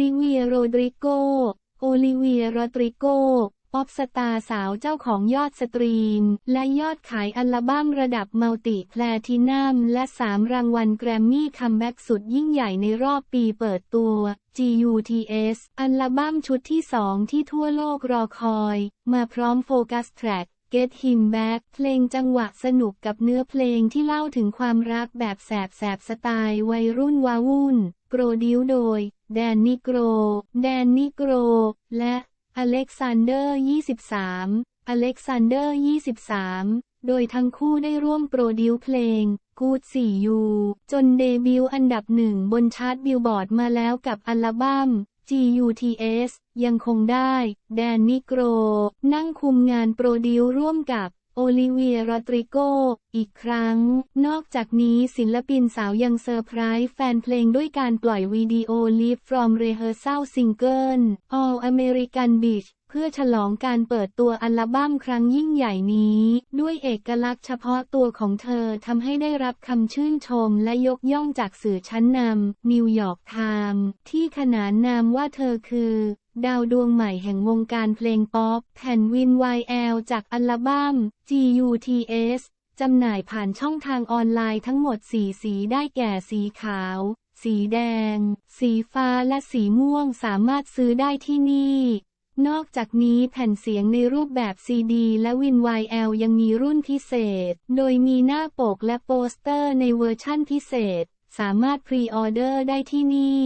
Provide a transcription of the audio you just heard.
ลิเวียโรดริโก โอลิเวียโรดริโก ป๊อปสตาร์สาวเจ้าของยอดสตรีม และยอดขายอัลบั้มระดับมัลติแพลทินัมและ 3 รางวัลแกรมมี่คัมแบ็กสุดยิ่งใหญ่ในรอบปีเปิดตัว GUTS อัลบั้มชุดที่ 2 ที่ทั่วโลกรอคอย มาพร้อมโฟกัสแทร็ก Get Him Back เพลงจังหวะสนุกกับเนื้อเพลงที่เล่าถึงความรักแบบแสบแสบสไตล์วัยรุ่นวาวุ่น โปรดิวโดย แดนนิโกร แดนนิโกร และอเล็กซานเดอร์ 23 อเล็กซานเดอร์ 23 โดยทั้งคู่ได้ร่วมโปรดิวเพลง Good 4 U จนเดบิวต์อันดับหนึ่งบนชาร์ตบิลบอร์ดมาแล้วกับอัลบั้ม GUTS ยังคงได้ แดนนิโกร นั่งคุมงานโปรดิวร่วมกับ โอลิเวียโรดริโก อีกครั้ง นอกจากนี้ศิลปินสาวยังเซอร์ไพรส์แฟนเพลงด้วยการปล่อยวิดีโอ Live from Rehearsal Single All American Beach พื่อฉลองการเปิดตัวอัลบั้มครั้งยิ่งใหญ่นี้ ด้วยเอกลักษณ์เฉพาะตัวของเธอทำให้ได้รับคำชื่นชมและยกย่องจากสื่อชั้นนำนิวยอร์กไทม์ที่ขนานนามว่าเธอคือ ดาวดวงใหม่แห่งวงการเพลงป๊อปแผ่นวิน YL จากอัลบั้ม GUTS จำหน่ายผ่านช่องทางออนไลน์ทั้งหมด4สีได้แก่สีขาว สีแดง สีฟ้าและสีม่วงสามารถซื้อได้ที่นี่ นอกจากนี้แผ่นเสียงในรูปแบบซีดีและวิน YL ยังมีรุ่นพิเศษ โดยมีหน้าปกและโปสเตอร์ในเวอร์ชั่นพิเศษ สามารถพรีออเดอร์ได้ที่นี่